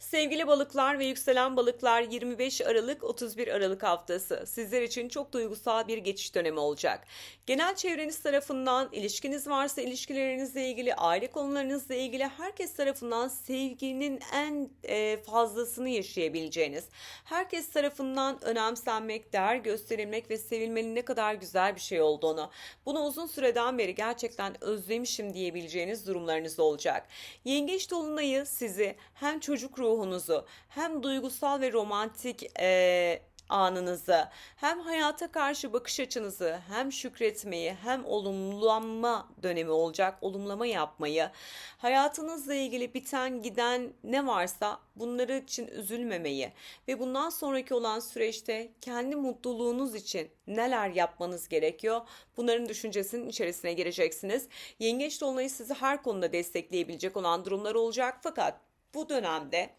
Sevgili balıklar ve yükselen balıklar 25 Aralık 31 Aralık haftası sizler için çok duygusal bir geçiş dönemi olacak. Genel çevreniz tarafından ilişkiniz varsa ilişkilerinizle ilgili, aile konularınızla ilgili herkes tarafından sevginin en e, fazlasını yaşayabileceğiniz, herkes tarafından önemsenmek, değer gösterilmek ve sevilmenin ne kadar güzel bir şey olduğunu, bunu uzun süreden beri gerçekten özlemişim diyebileceğiniz durumlarınız olacak. Yengeç dolunayı sizi hem çocuk ruhunuzu hem duygusal ve romantik eee, anınızı hem hayata karşı bakış açınızı hem şükretmeyi hem olumlanma dönemi olacak olumlama yapmayı hayatınızla ilgili biten giden ne varsa bunları için üzülmemeyi ve bundan sonraki olan süreçte kendi mutluluğunuz için neler yapmanız gerekiyor bunların düşüncesinin içerisine gireceksiniz. Yengeç dolunayı sizi her konuda destekleyebilecek olan durumlar olacak fakat bu dönemde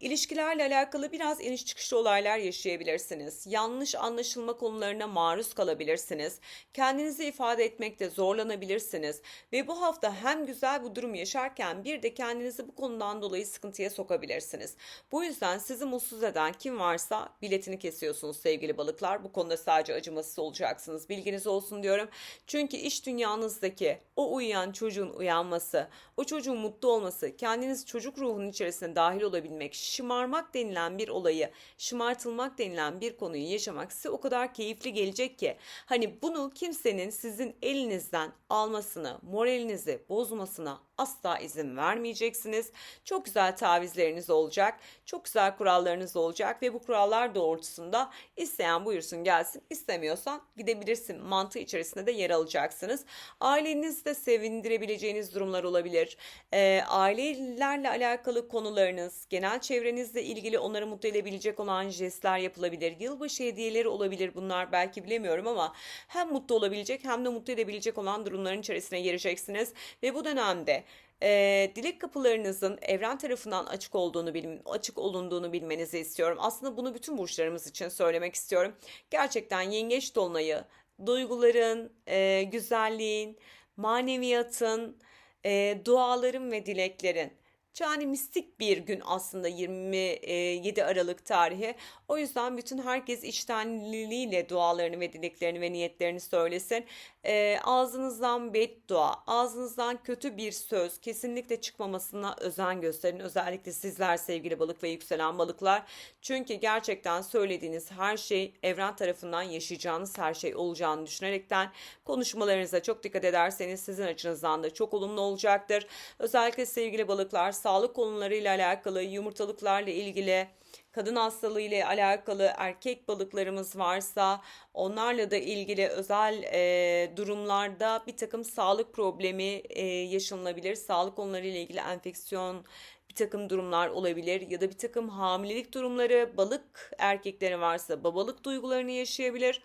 İlişkilerle alakalı biraz iniş çıkışlı olaylar yaşayabilirsiniz. Yanlış anlaşılma konularına maruz kalabilirsiniz. Kendinizi ifade etmekte zorlanabilirsiniz. Ve bu hafta hem güzel bu durum yaşarken bir de kendinizi bu konudan dolayı sıkıntıya sokabilirsiniz. Bu yüzden sizi mutsuz eden kim varsa biletini kesiyorsunuz sevgili balıklar. Bu konuda sadece acımasız olacaksınız. Bilginiz olsun diyorum. Çünkü iş dünyanızdaki o uyuyan çocuğun uyanması, o çocuğun mutlu olması, kendiniz çocuk ruhunun içerisine dahil olabilmek, şımarmak denilen bir olayı, şımartılmak denilen bir konuyu yaşamak size o kadar keyifli gelecek ki. Hani bunu kimsenin sizin elinizden almasını, moralinizi bozmasına asla izin vermeyeceksiniz. Çok güzel tavizleriniz olacak. Çok güzel kurallarınız olacak ve bu kurallar doğrultusunda isteyen buyursun gelsin, istemiyorsan gidebilirsin mantığı içerisinde de yer alacaksınız. Ailenizde sevindirebileceğiniz durumlar olabilir. Ee, ailelerle alakalı konularınız, genel çevrenizle ilgili onları mutlu edebilecek olan jestler yapılabilir. Yılbaşı hediyeleri olabilir bunlar belki bilemiyorum ama hem mutlu olabilecek hem de mutlu edebilecek olan durumların içerisine gireceksiniz. Ve bu dönemde e, dilek kapılarınızın evren tarafından açık olduğunu bilin, açık olunduğunu bilmenizi istiyorum. Aslında bunu bütün burçlarımız için söylemek istiyorum. Gerçekten yengeç dolunayı duyguların, e, güzelliğin, maneviyatın, e, duaların ve dileklerin yani mistik bir gün aslında 27 Aralık tarihi. O yüzden bütün herkes içtenliğiyle dualarını ve dileklerini ve niyetlerini söylesin. E, ağzınızdan beddua, ağzınızdan kötü bir söz kesinlikle çıkmamasına özen gösterin. Özellikle sizler sevgili balık ve yükselen balıklar. Çünkü gerçekten söylediğiniz her şey evren tarafından yaşayacağınız her şey olacağını düşünerekten konuşmalarınıza çok dikkat ederseniz sizin açınızdan da çok olumlu olacaktır. Özellikle sevgili balıklar sağlık konularıyla alakalı, yumurtalıklarla ilgili, kadın hastalığı ile alakalı erkek balıklarımız varsa onlarla da ilgili özel e, durumlarda bir takım sağlık problemi e, yaşanılabilir. Sağlık konuları ile ilgili enfeksiyon bir takım durumlar olabilir ya da bir takım hamilelik durumları balık erkekleri varsa babalık duygularını yaşayabilir.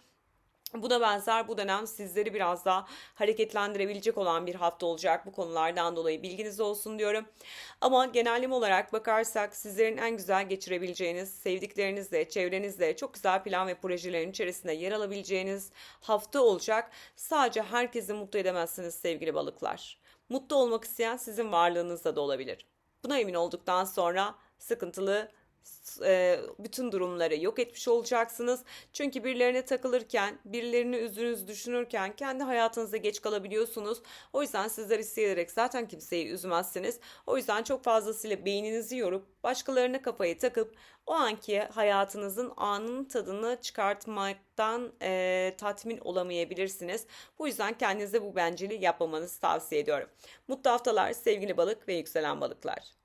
Buna benzer bu dönem sizleri biraz daha hareketlendirebilecek olan bir hafta olacak bu konulardan dolayı bilginiz olsun diyorum. Ama genelleme olarak bakarsak sizlerin en güzel geçirebileceğiniz, sevdiklerinizle, çevrenizle çok güzel plan ve projelerin içerisinde yer alabileceğiniz hafta olacak. Sadece herkesi mutlu edemezsiniz sevgili balıklar. Mutlu olmak isteyen sizin varlığınızda da olabilir. Buna emin olduktan sonra sıkıntılı bütün durumları yok etmiş olacaksınız. Çünkü birilerine takılırken, birilerini üzdüğünüzü düşünürken kendi hayatınızda geç kalabiliyorsunuz. O yüzden sizler isteyerek zaten kimseyi üzmezsiniz. O yüzden çok fazlasıyla beyninizi yorup başkalarına kafayı takıp o anki hayatınızın anın tadını çıkartmaktan e, tatmin olamayabilirsiniz. Bu yüzden kendinize bu bencili yapmamanızı tavsiye ediyorum. Mutlu haftalar sevgili balık ve yükselen balıklar.